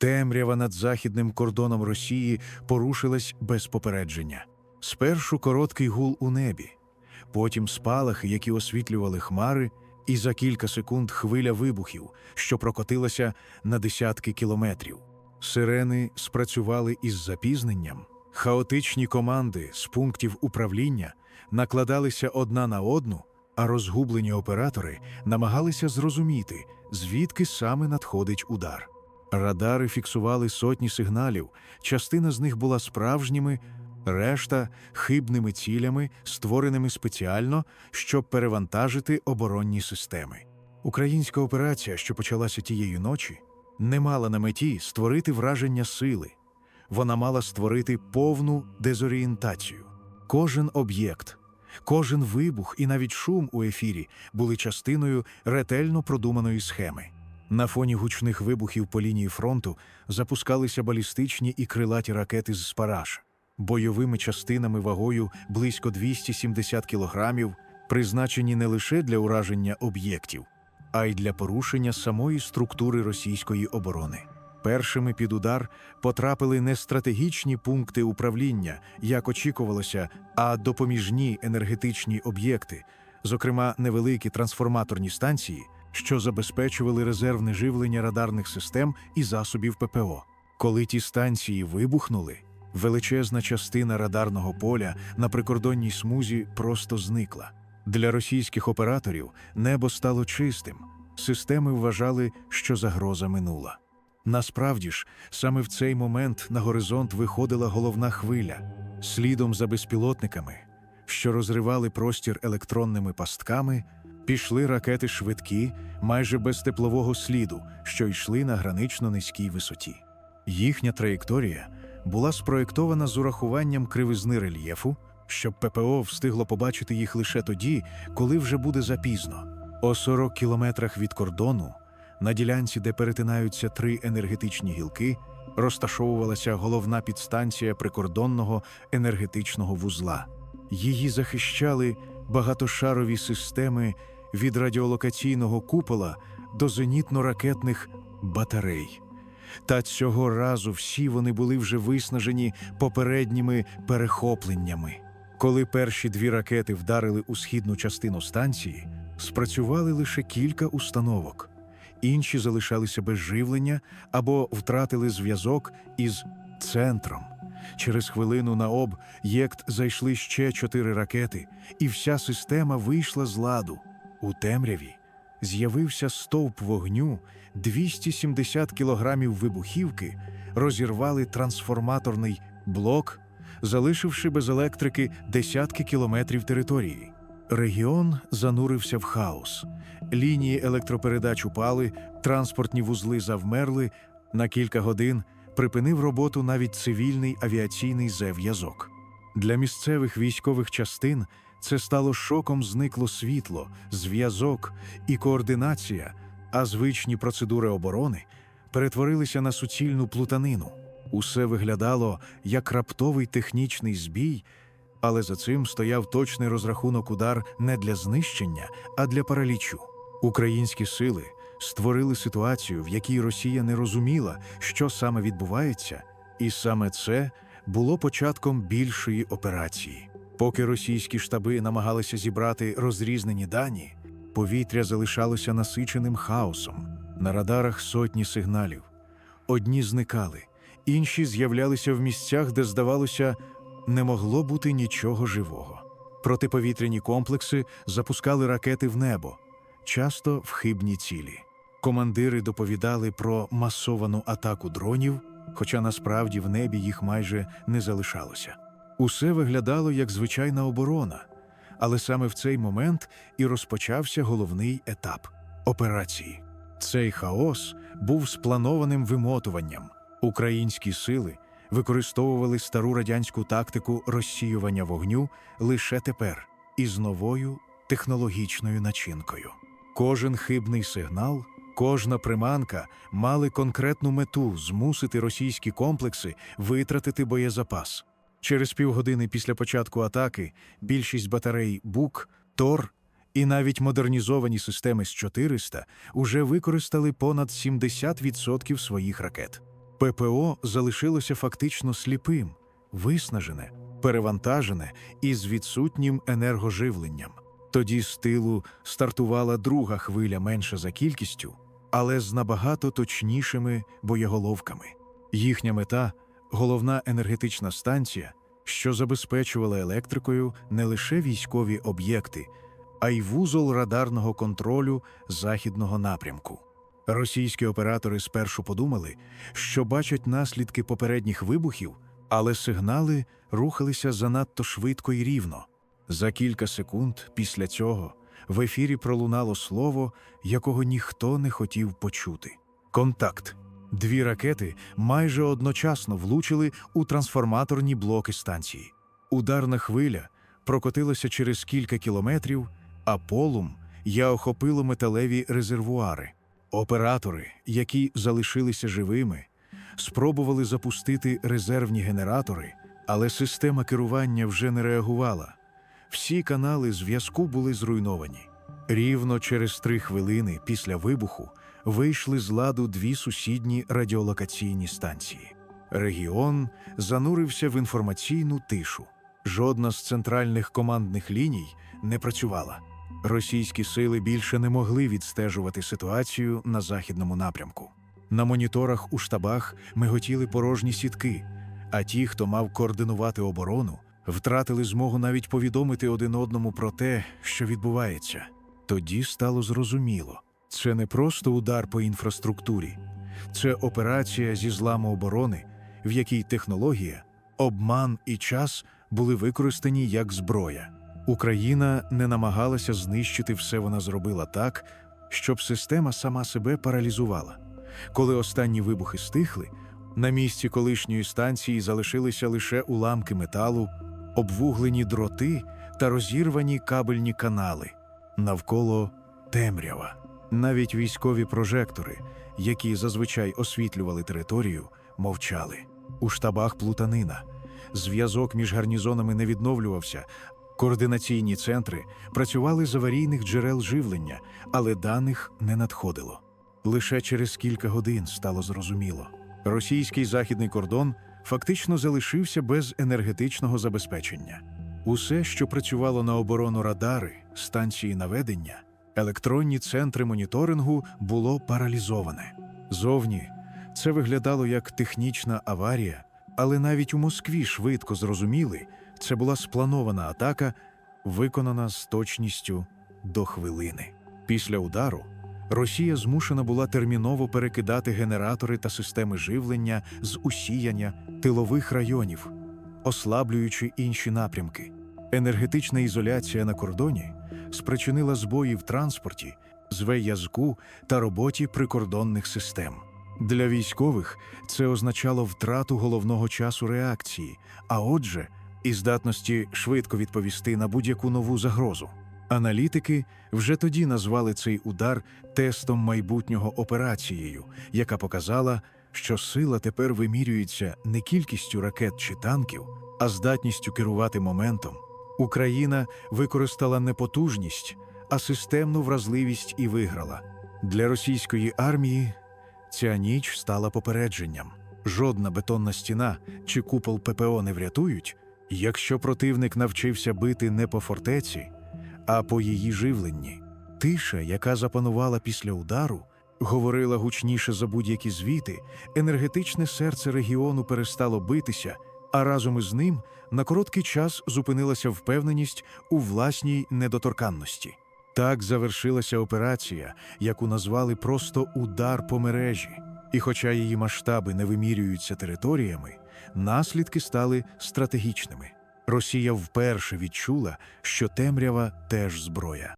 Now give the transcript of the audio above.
Темрява над західним кордоном Росії порушилась без попередження. Спершу короткий гул у небі, потім спалахи, які освітлювали хмари, і за кілька секунд хвиля вибухів, що прокотилася на десятки кілометрів. Сирени спрацювали із запізненням, хаотичні команди з пунктів управління накладалися одна на одну, а розгублені оператори намагалися зрозуміти, звідки саме надходить удар. Радари фіксували сотні сигналів, частина з них була справжніми, решта хибними цілями, створеними спеціально, щоб перевантажити оборонні системи. Українська операція, що почалася тієї ночі, не мала на меті створити враження сили. Вона мала створити повну дезорієнтацію. Кожен об'єкт, кожен вибух і навіть шум у ефірі були частиною ретельно продуманої схеми. На фоні гучних вибухів по лінії фронту запускалися балістичні і крилаті ракети з спараж, бойовими частинами вагою близько 270 кілограмів, призначені не лише для ураження об'єктів, а й для порушення самої структури російської оборони. Першими під удар потрапили не стратегічні пункти управління, як очікувалося, а допоміжні енергетичні об'єкти, зокрема невеликі трансформаторні станції, що забезпечували резервне живлення радарних систем і засобів ППО. Коли ті станції вибухнули, величезна частина радарного поля на прикордонній смузі просто зникла. Для російських операторів небо стало чистим. Системи вважали, що загроза минула. Насправді ж, саме в цей момент на горизонт виходила головна хвиля, слідом за безпілотниками, що розривали простір електронними пастками, пішли ракети швидкі, майже без теплового сліду, що йшли на гранично низькій висоті. Їхня траєкторія була спроєктована з урахуванням кривизни рельєфу, щоб ППО встигло побачити їх лише тоді, коли вже буде запізно. О 40 кілометрах від кордону, на ділянці, де перетинаються три енергетичні гілки, розташовувалася головна підстанція прикордонного енергетичного вузла. Її захищали багатошарові системи від радіолокаційного купола до зенітно-ракетних батарей. Та цього разу всі вони були вже виснажені попередніми перехопленнями. Коли перші дві ракети вдарили у східну частину станції, спрацювали лише кілька установок. Інші залишалися без живлення або втратили зв'язок із центром. Через хвилину на об єкт зайшли ще чотири ракети, і вся система вийшла з ладу. У темряві з'явився стовп вогню, 270 кілограмів вибухівки розірвали трансформаторний блок, залишивши без електрики десятки кілометрів території. Регіон занурився в хаос. Лінії електропередач упали, транспортні вузли завмерли. На кілька годин припинив роботу навіть цивільний авіаційний зв'язок. Для місцевих військових частин це стало шоком зникло світло, зв'язок і координація, а звичні процедури оборони перетворилися на суцільну плутанину. Усе виглядало як раптовий технічний збій, але за цим стояв точний розрахунок удар не для знищення, а для паралічу. Українські сили створили ситуацію, в якій Росія не розуміла, що саме відбувається, і саме це було початком більшої операції. Поки російські штаби намагалися зібрати розрізнені дані, повітря залишалося насиченим хаосом. На радарах сотні сигналів. Одні зникали, інші з'являлися в місцях, де, здавалося, не могло бути нічого живого. Протиповітряні комплекси запускали ракети в небо, часто в хибні цілі. Командири доповідали про масовану атаку дронів, хоча насправді в небі їх майже не залишалося. Усе виглядало як звичайна оборона, але саме в цей момент і розпочався головний етап операції. Цей хаос був спланованим вимотуванням. Українські сили використовували стару радянську тактику розсіювання вогню лише тепер із новою технологічною начинкою. Кожен хибний сигнал, кожна приманка мали конкретну мету змусити російські комплекси витратити боєзапас. Через півгодини після початку атаки більшість батарей БУК, ТОР і навіть модернізовані системи з 400 уже використали понад 70% своїх ракет. ППО залишилося фактично сліпим, виснажене, перевантажене і з відсутнім енергоживленням. Тоді з тилу стартувала друга хвиля менша за кількістю, але з набагато точнішими боєголовками. Їхня мета головна енергетична станція, що забезпечувала електрикою не лише військові об'єкти, а й вузол радарного контролю західного напрямку. Російські оператори спершу подумали, що бачать наслідки попередніх вибухів, але сигнали рухалися занадто швидко і рівно. За кілька секунд після цього в ефірі пролунало слово, якого ніхто не хотів почути. Контакт. Дві ракети майже одночасно влучили у трансформаторні блоки станції. Ударна хвиля прокотилася через кілька кілометрів, а полум я охопило металеві резервуари. Оператори, які залишилися живими, спробували запустити резервні генератори, але система керування вже не реагувала. Всі канали зв'язку були зруйновані. Рівно через три хвилини після вибуху вийшли з ладу дві сусідні радіолокаційні станції. Регіон занурився в інформаційну тишу. Жодна з центральних командних ліній не працювала. Російські сили більше не могли відстежувати ситуацію на західному напрямку. На моніторах у штабах миготіли порожні сітки, а ті, хто мав координувати оборону, втратили змогу навіть повідомити один одному про те, що відбувається. Тоді стало зрозуміло, це не просто удар по інфраструктурі, це операція зі зламу оборони, в якій технологія, обман і час були використані як зброя. Україна не намагалася знищити все вона зробила так, щоб система сама себе паралізувала. Коли останні вибухи стихли, на місці колишньої станції залишилися лише уламки металу, обвуглені дроти та розірвані кабельні канали. Навколо темрява. Навіть військові прожектори, які зазвичай освітлювали територію, мовчали. У штабах плутанина. Зв'язок між гарнізонами не відновлювався. Координаційні центри працювали з аварійних джерел живлення, але даних не надходило. Лише через кілька годин стало зрозуміло. Російський західний кордон фактично залишився без енергетичного забезпечення. Усе, що працювало на оборону радари, станції наведення, електронні центри моніторингу, було паралізоване. Зовні це виглядало як технічна аварія, але навіть у Москві швидко зрозуміли, це була спланована атака, виконана з точністю до хвилини. Після удару Росія змушена була терміново перекидати генератори та системи живлення з усіяння тилових районів, ослаблюючи інші напрямки. Енергетична ізоляція на кордоні спричинила збої в транспорті, зв'язку та роботі прикордонних систем. Для військових це означало втрату головного часу реакції, а отже, і здатності швидко відповісти на будь-яку нову загрозу. Аналітики вже тоді назвали цей удар тестом майбутнього операцією, яка показала, що сила тепер вимірюється не кількістю ракет чи танків, а здатністю керувати моментом. Україна використала не потужність, а системну вразливість і виграла. Для російської армії ця ніч стала попередженням. Жодна бетонна стіна чи купол ППО не врятують, якщо противник навчився бити не по фортеці, а по її живленні. Тиша, яка запанувала після удару, говорила гучніше за будь-які звіти, енергетичне серце регіону перестало битися, а разом із ним на короткий час зупинилася впевненість у власній недоторканності. Так завершилася операція, яку назвали просто удар по мережі. І хоча її масштаби не вимірюються територіями, наслідки стали стратегічними. Росія вперше відчула, що темрява теж зброя.